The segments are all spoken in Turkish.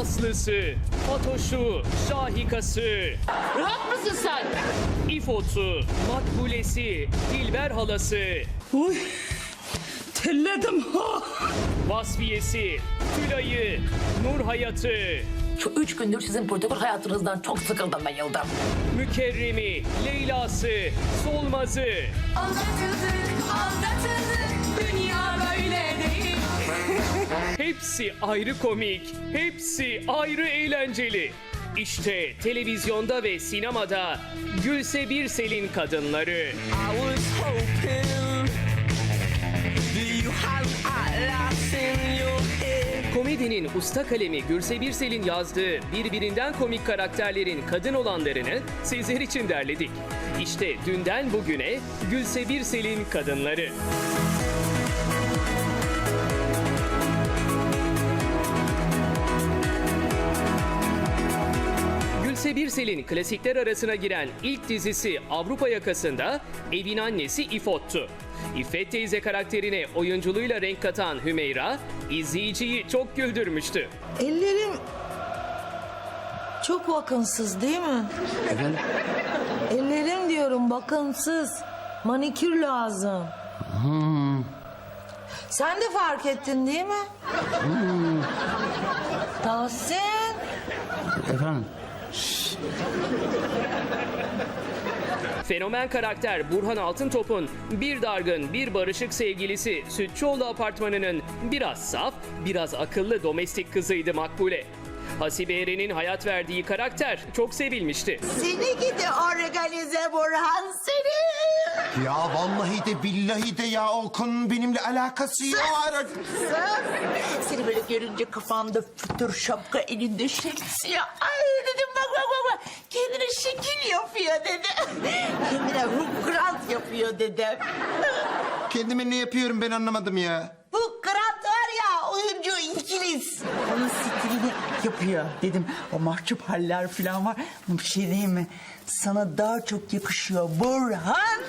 Aslısı, Fatoş'u, Şahikası, Rahat mısın sen? İfot'u, Makbulesi, Dilber halası, Uy, terledim ha. Vasfiyesi, Tülay'ı, Nur Hayatı, Şu üç gündür sizin protokol hayatınızdan çok sıkıldım ben Yıldırım. Mükerremi, Leyla'sı, Solmaz'ı, Aldatıldık, aldatıldık, dünya böyle değil. hepsi ayrı komik, hepsi ayrı eğlenceli. İşte televizyonda ve sinemada Gülse Birsel'in kadınları. Komedinin usta kalemi Gürse Birsel'in yazdığı birbirinden komik karakterlerin kadın olanlarını sizler için derledik. İşte dünden bugüne Gülse Birsel'in kadınları. Gülse Birsel'in klasikler arasına giren ilk dizisi Avrupa Yakası'nda evin annesi İfot'tu. İffet teyze karakterine oyunculuğuyla renk katan Hümeyra, izleyiciyi çok güldürmüştü. Ellerim çok bakımsız değil mi? Efendim? Ellerim diyorum bakımsız. Manikür lazım. Sen de fark ettin değil mi? Tahsin. Efendim? Fenomen karakter Burhan Altıntop'un bir dargın bir barışık sevgilisi Sütçüoğlu apartmanının biraz saf, biraz akıllı domestik kızıydı Makbule. Hasibe Eren'in hayat verdiği karakter çok sevilmişti. Seni gidi organize Burhan seni. Ya vallahi de billahi de ya o konunun benimle alakası yok. Seni böyle görünce kafanda fütür şapka elinde şemsiye. Ay dedim bak bak bak bak. Kendine şekil yapıyor dedi. Kendine Hugh Grant yapıyor dedim. Kendime ne yapıyorum ben anlamadım ya. Hugh Grant var ya oyuncu İngiliz. Onun stilini yapıyor dedim. O mahcup haller falan var. Bir şey diyeyim mi? Sana daha çok yakışıyor Burhan.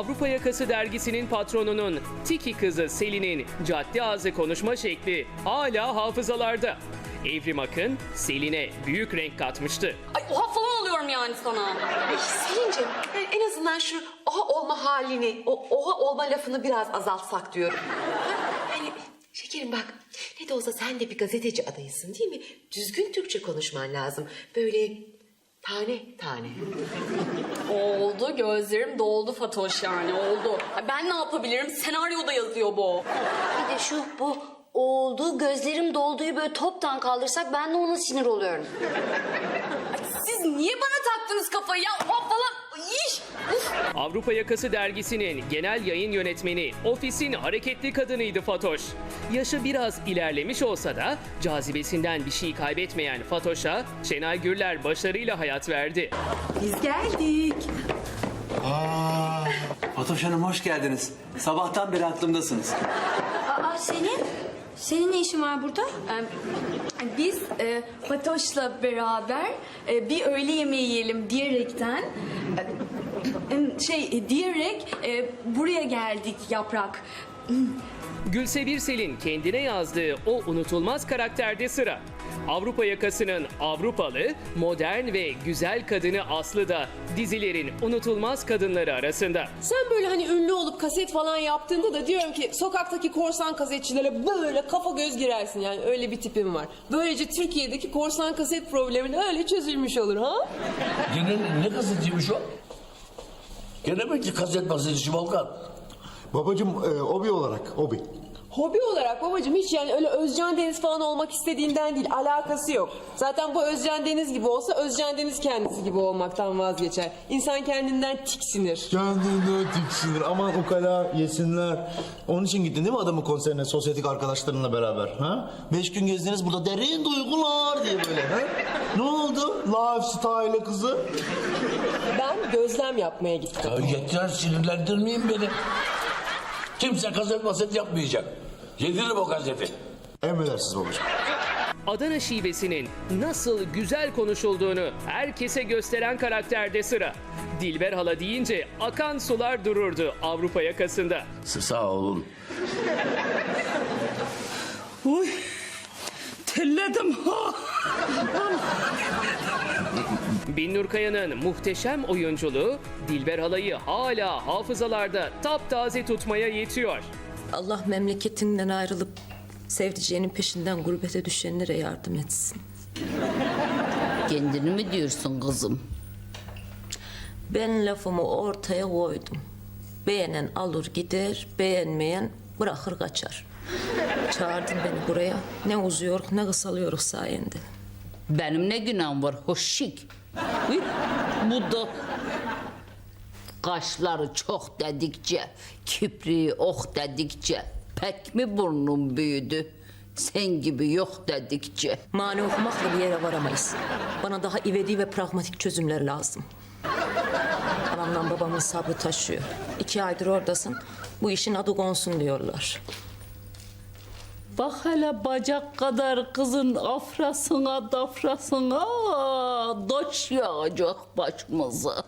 Avrupa Yakası dergisinin patronunun Tiki kızı Selin'in cadde ağzı konuşma şekli hala hafızalarda. Evrim Akın Selin'e büyük renk katmıştı. Ay oha falan oluyorum yani sana. Ay Selin'cim yani en azından şu oha olma halini, o oha olma lafını biraz azaltsak diyorum. Yani şekerim bak ne de olsa sen de bir gazeteci adayısın değil mi? Düzgün Türkçe konuşman lazım. Böyle tane tane. Oldu gözlerim doldu Fatoş yani oldu. Ben ne yapabilirim? Senaryoda yazıyor bu. Bir de şu bu oldu gözlerim dolduğu böyle toptan kaldırsak ben de ona sinir oluyorum. Siz niye bana taktınız kafayı ya? Oha falan. Avrupa Yakası dergisinin genel yayın yönetmeni ofisin hareketli kadınıydı Fatoş. Yaşı biraz ilerlemiş olsa da cazibesinden bir şey kaybetmeyen Fatoş'a Şenay Gürler başarıyla hayat verdi. Biz geldik. Fatoş Hanım hoş geldiniz. Sabahtan beri aklımdasınız. Aa senin? Senin ne işin var burada? Ee, Biz e, Fatoş'la beraber e, bir öğle yemeği yiyelim diyerekten e, şey diyerek e, buraya geldik yaprak. Gülse Birsel'in kendine yazdığı o unutulmaz karakterde sıra. Avrupa yakasının Avrupalı, modern ve güzel kadını Aslı da dizilerin unutulmaz kadınları arasında. Sen böyle hani ünlü olup kaset falan yaptığında da diyorum ki sokaktaki korsan kasetçilere böyle kafa göz girersin yani öyle bir tipim var. Böylece Türkiye'deki korsan kaset problemini öyle çözülmüş olur ha? Gene ne kasetçiymiş o? Gene mi ki kaset basıcı Volkan? Babacım e, obi olarak obi. Hobi olarak babacığım hiç yani öyle Özcan Deniz falan olmak istediğinden değil alakası yok. Zaten bu Özcan Deniz gibi olsa Özcan Deniz kendisi gibi olmaktan vazgeçer. İnsan kendinden tiksinir. Kendine tiksinir aman ukala yesinler. Onun için gittin değil mi adamın konserine sosyetik arkadaşlarınla beraber? Ha? Beş gün gezdiniz burada derin duygular diye böyle. Ha? Ne oldu? Lifestyle kızı. Ben gözlem yapmaya gittim. Ya yeter sinirlendirmeyin beni. Kimse kaset maset yapmayacak. Yediririm o kaseti. Emredersiniz babacığım. Adana şivesinin nasıl güzel konuşulduğunu herkese gösteren karakterde sıra. Dilber hala deyince akan sular dururdu Avrupa yakasında. Sağ olun. Uy, Terledim ha. Binnur Kaya'nın muhteşem oyunculuğu Dilber Halay'ı hala hafızalarda taptaze tutmaya yetiyor. Allah memleketinden ayrılıp sevdiceğinin peşinden gurbete düşenlere yardım etsin. Kendini mi diyorsun kızım? Ben lafımı ortaya koydum. Beğenen alır gider, beğenmeyen bırakır kaçar. Çağırdın beni buraya. Ne uzuyor ne kısalıyoruz sayende. Benim ne günahım var hoşşik. Bu da kaşları çok dedikçe, kipriği ok dedikçe pek mi burnun büyüdü? Sen gibi yok dedikçe. Mani okumakla bir yere varamayız. Bana daha ivedi ve pragmatik çözümler lazım. Anamdan babamın sabrı taşıyor. İki aydır oradasın. Bu işin adı konsun diyorlar. Bak hele bacak kadar kızın afrasına dafrasına doç yağacak başımıza.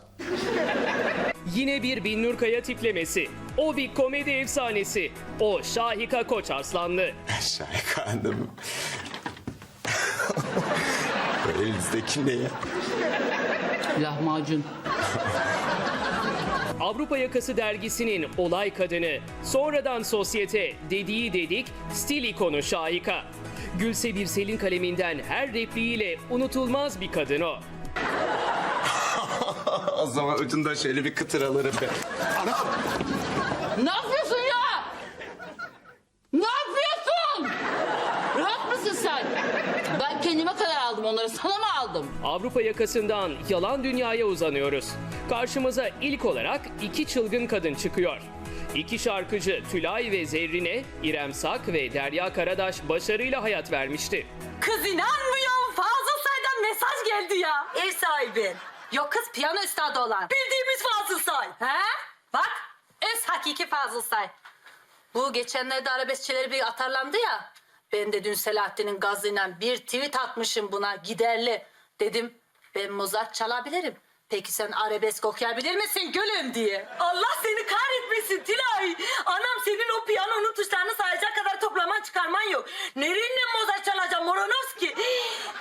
Yine bir Binnur Kaya tiplemesi. O bir komedi efsanesi. O Şahika Koç Arslanlı. Şahika Hanım. Elinizdeki ne ya? Lahmacun. Avrupa Yakası dergisinin olay kadını, sonradan sosyete, dediği dedik, stil ikonu Şahika. Gülse Birsel'in kaleminden her repliğiyle unutulmaz bir kadın o. o zaman ucundan şöyle bir kıtır alırım ben. Anam! Ne yapıyorsun ya? Ne yapıyorsun? Rahat mısın sen? Ben kendime kadar aldım onları. Sana mı aldım? Avrupa yakasından yalan dünyaya uzanıyoruz. Karşımıza ilk olarak iki çılgın kadın çıkıyor. İki şarkıcı Tülay ve Zerrin'e İrem Sak ve Derya Karadaş başarıyla hayat vermişti. Kız inanmıyorum. Fazıl Say'dan mesaj geldi ya. Ev sahibi. Yok kız piyano üstadı olan. Bildiğimiz Fazıl Say. He? Bak öz hakiki Fazıl Say. Bu geçenlerde arabeskçileri bir atarlandı ya. Ben de dün Selahattin'in gazıyla bir tweet atmışım buna giderli. Dedim ben Mozart çalabilirim. Peki sen arabesk okuyabilir misin gülüm diye. Allah seni kahretmesin Tilay. Anam senin o piyanonun tuşlarını sayacak kadar toplaman çıkarman yok. Nereye Mozart çalacağım Moronovski?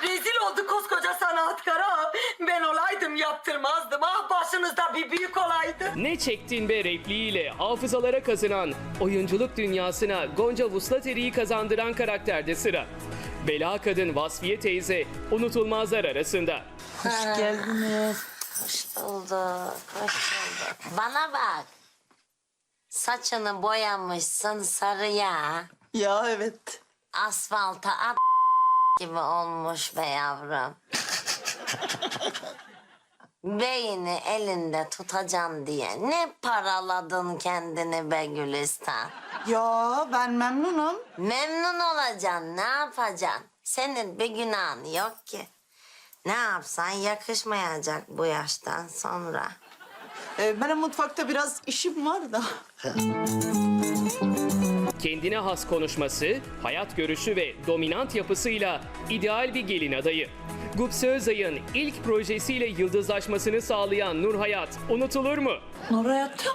Rezil oldu koskoca sanatkara. Ben olaydım yaptırmazdım. Ah başınızda bir büyük olaydı. Ne çektin be repliğiyle hafızalara kazınan, oyunculuk dünyasına Gonca Vuslateri'yi kazandıran karakterde sıra. Bela kadın Vasfiye teyze unutulmazlar arasında. Hoş geldiniz. Hoş bulduk. Hoş bulduk. Bana bak. Saçını boyamışsın sarıya. Ya evet. Asfalta at gibi olmuş be yavrum. Beyni elinde tutacaksın diye ne paraladın kendini be Gülistan. Ya ben memnunum. Memnun olacaksın, ne yapacaksın? Senin bir günahın yok ki. Ne yapsan yakışmayacak bu yaştan sonra. Ee, benim mutfakta biraz işim var da. Kendine has konuşması, hayat görüşü ve dominant yapısıyla ideal bir gelin adayı. Gupse Özay'ın ilk projesiyle yıldızlaşmasını sağlayan Nur Hayat unutulur mu? Hayatım.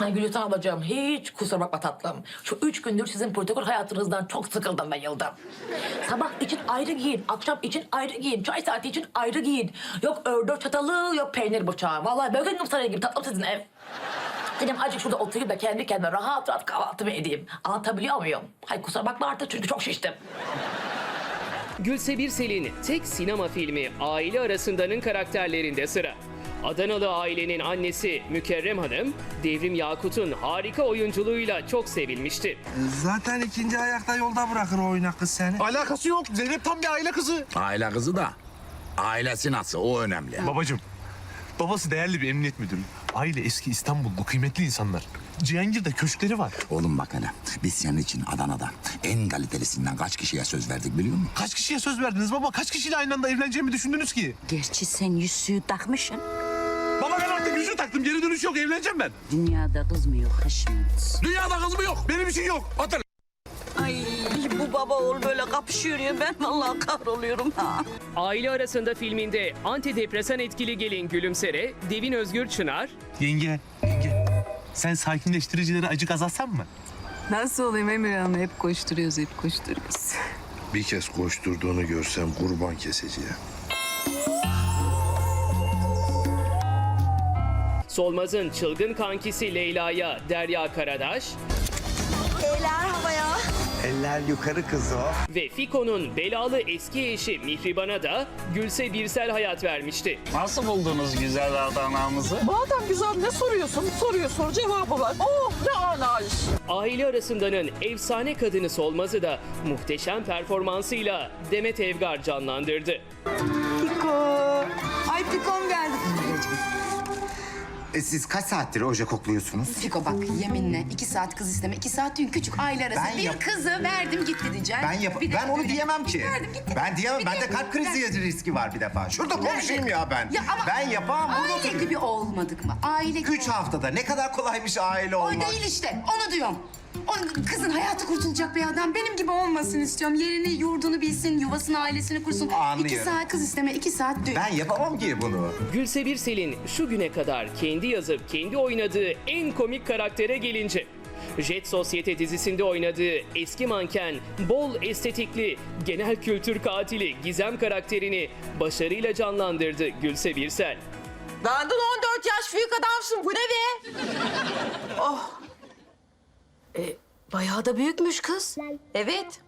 Ay Gülütan ablacığım hiç kusura bakma tatlım. Şu üç gündür sizin protokol hayatınızdan çok sıkıldım ben yıldım. Sabah için ayrı giyin, akşam için ayrı giyin, çay saati için ayrı giyin. Yok ördek çatalı, yok peynir bıçağı. Vallahi böyle sarayı gibi tatlım sizin ev. Dedim azıcık şurada oturayım da kendi kendime rahat rahat kahvaltımı edeyim. Anlatabiliyor muyum? Hay kusura bakma artık çünkü çok şiştim. Gülse Birsel'in tek sinema filmi Aile Arasında'nın karakterlerinde sıra. Adanalı ailenin annesi Mükerrem Hanım, Devrim Yakut'un harika oyunculuğuyla çok sevilmişti. Zaten ikinci ayakta yolda bırakır o oynak kız seni. Alakası yok. Zeynep tam bir aile kızı. Aile kızı da ailesi nasıl o önemli. Babacım, babası değerli bir emniyet müdürü. Aile eski İstanbullu kıymetli insanlar. Cihangir'de köşkleri var. Oğlum bak hele biz senin için Adana'da en kalitelisinden kaç kişiye söz verdik biliyor musun? Kaç kişiye söz verdiniz baba? Kaç kişiyle aynı anda evleneceğimi düşündünüz ki? Gerçi sen yüzüğü takmışsın. Taktım. Geri dönüş yok. Evleneceğim ben. Dünyada kız mı yok Haşmet? Dünyada kız mı yok? Benim için yok. Otur. Ay bu baba oğul böyle kapışıyor ya ben vallahi kahroluyorum ha. Aile Arasında filminde antidepresan etkili gelin Gülümser'e Devin Özgür Çınar, Yenge, yenge. Sen sakinleştiricileri acık azaltsan mı? Nasıl olayım Emir Hanım? Hep koşturuyoruz, hep koşturuyoruz. Bir kez koşturduğunu görsem kurban keseceğim. Solmaz'ın çılgın kankisi Leyla'ya Derya Karadaş Eller havaya. Eller yukarı kız o. ve Fiko'nun belalı eski eşi Mihriban'a da Gülse Birsel hayat vermişti. Nasıl buldunuz güzel Adana'mızı? Madem güzel ne soruyorsun? Soruyor sor cevabı var. Oh ne ala iş. Aile arasındanın efsane kadını Solmaz'ı da muhteşem performansıyla Demet Evgar canlandırdı. Piko. Ay Pikom geldi. E siz kaç saattir oje kokluyorsunuz? Fiko bak yeminle iki saat kız isteme, iki saat düğün küçük aile arası. Ben bir yap- kızı verdim gitti diyeceksin. Ben yap Bir de ben onu böyle- diyemem ki. Verdim gitti. Ben diyemem. Bir Bende de- kalp krizi riski var bir defa. Şurada konuşayım ya ben. Ya ama ben yapamam. burada Aile oturuyorum. gibi olmadık mı? Aile gibi. Üç haftada ne kadar kolaymış aile O olmak. değil işte onu diyorum. O kızın hayatı kurtulacak bir adam. Benim gibi olmasın istiyorum. Yerini, yurdunu bilsin, yuvasını, ailesini kursun. Anlıyorum. İki saat kız isteme, iki saat düğün. Ben yapamam ki bunu. Gülse Birsel'in şu güne kadar kendi yazıp kendi oynadığı en komik karaktere gelince Jet Sosyete dizisinde oynadığı eski manken, bol estetikli, genel kültür katili Gizem karakterini başarıyla canlandırdı Gülse Birsel. Benden 14 yaş büyük adamsın. Bu ne be? oh. Bayağı da büyükmüş kız. Evet.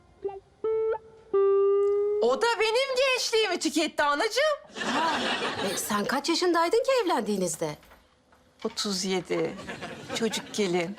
O da benim gençliğimi tüketti anacığım. E, sen kaç yaşındaydın ki evlendiğinizde? 37. Çocuk gelin.